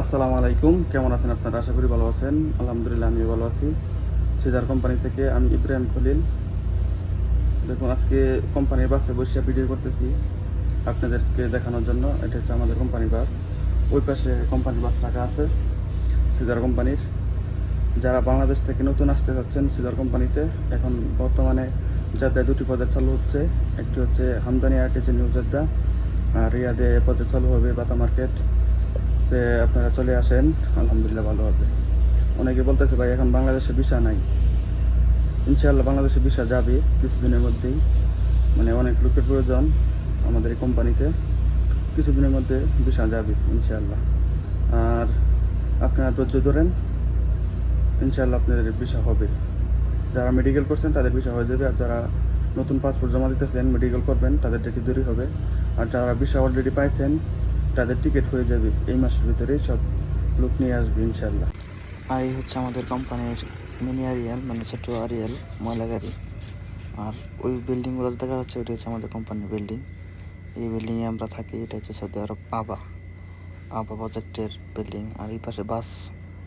আসসালামু আলাইকুম। কেমন আছেন আপনারা? আশা করি ভালো আছেন। আলহামদুলিল্লাহ আমি ভালো আছি। সিজার কোম্পানি থেকে আমি ইব্রাহিম খলিল। দেখুন, আজকে কোম্পানির বাসে বসে ভিডিও করতেছি আপনাদেরকে দেখানোর জন্য। এটা হচ্ছে আমাদের কোম্পানি বাস। ওই পাশে কোম্পানি বাস রাখা আছে, সিজার কোম্পানির। যারা বাংলাদেশ থেকে নতুন আসতে যাচ্ছেন সিজার কোম্পানিতে, এখন বর্তমানে যাতে দুটি প্রজেক্ট চালু হচ্ছে। একটি হচ্ছে হামদানি আর্টিসি নিউ জেদ্দা। আর রিয়াদে প্রজেক্ট চালু হবে বাতা মার্কেট। আপনারা চলে আসেন, আলহামদুলিল্লাহ ভালো হবে। অনেকে বলতেছে, ভাই, এখন বাংলাদেশে ভিসা নাই। ইনশাআল্লাহ বাংলাদেশে ভিসা যাবে কিছুদিনের মধ্যেই। মানে অনেক লোকের প্রয়োজন আমাদের এই কোম্পানিতে। কিছুদিনের মধ্যে ভিসা যাবে, ইনশাআল্লাহ। আর আপনারা ধৈর্য ধরেন, ইনশাআল্লাহ আপনাদের ভিসা হবে। যারা মেডিকেল করছেন, তাদের ভিসা হয়ে যাবে। আর যারা নতুন পাসপোর্ট জমা দিতেছেন মেডিকেল করবেন, তাদের ডেটি দেরি হবে। আর যারা ভিসা অলরেডি পাইছেন তাদের টিকিট হয়ে যাবে এই মাসের ভিতরেই সব লোক নিয়ে আসবে ইনশাল্লাহ আর এই হচ্ছে আমাদের কোম্পানির মিনি আরিয়াল মানে ছোট আরিয়াল ময়লা গাড়ি। আর ওই বিল্ডিংগুলো দেখা যাচ্ছে ওইটা হচ্ছে আমাদের কোম্পানির বিল্ডিং এই বিল্ডিংয়ে আমরা থাকি এটা হচ্ছে সৌদি আরব আবা। আবা প্রজেক্টের বিল্ডিং আর এই পাশে বাস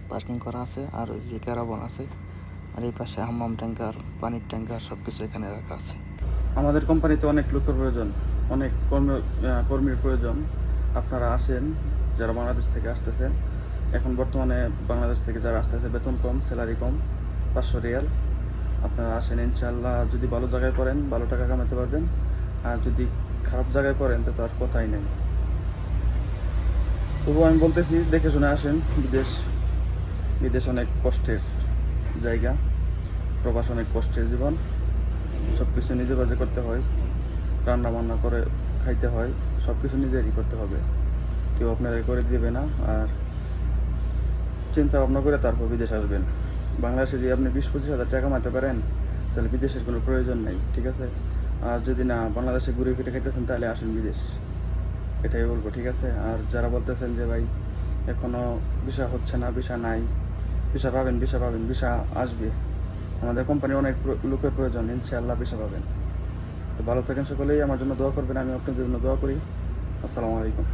পার্কিং করা আছে আর ওই যে ক্যারাবন আছে। আর এই পাশে হাম্মাম ট্যাঙ্কার পানির ট্যাঙ্কার সব কিছু এখানে রাখা আছে। আমাদের কোম্পানিতে অনেক লোকের প্রয়োজন অনেক কর্ম কর্মীর প্রয়োজন। আপনারা আসেন, যারা বাংলাদেশ থেকে আসতেছেন। এখন বর্তমানে বাংলাদেশ থেকে যারা আসতেছে, বেতন কম স্যালারি কম, পাঁচশো রিয়াল। আপনারা আসেন ইনশাল্লাহ যদি ভালো জায়গায় করেন ভালো টাকা কামাতে পারবেন। আর যদি খারাপ জায়গায় করেন তো আর কথাই নেই। তবুও আমি বলতেছি, দেখে শুনে আসেন, বিদেশ বিদেশ অনেক কষ্টের জায়গা। প্রবাস অনেক কষ্টের জীবন। সব কিছু নিজে বাজে করতে হয়। রান্না বান্না করে খাইতে হয় সব কিছু নিজেরই করতে হবে। কেউ আপনাদের করে দেবে না, আর চিন্তা ভাবনা করে তারপর বিদেশ আসবেন। বাংলাদেশে যদি আপনি বিশ পঁচিশ হাজার টাকা মারতে পারেন, তাহলে বিদেশের কোনো প্রয়োজন নেই, ঠিক আছে? আর যদি না, বাংলাদেশে ঘুরে ফিরে খাইতেছেন, তাহলে আসেন বিদেশ। এটাই বলব, ঠিক আছে? আর যারা বলতেছেন যে, ভাই এখনও ভিসা হচ্ছে না, ভিসা নাই, ভিসা পাবেন ভিসা পাবেন, ভিসা আসবে। আমাদের কোম্পানির অনেক লোকের প্রয়োজন, ইনশাআল্লাহ ভিসা পাবেন। তো ভালো থাকেন সকলেই। আমার জন্য দোয়া করবেন আমি আপনাদের জন্য দোয়া করি। আসসালামু আলাইকুম।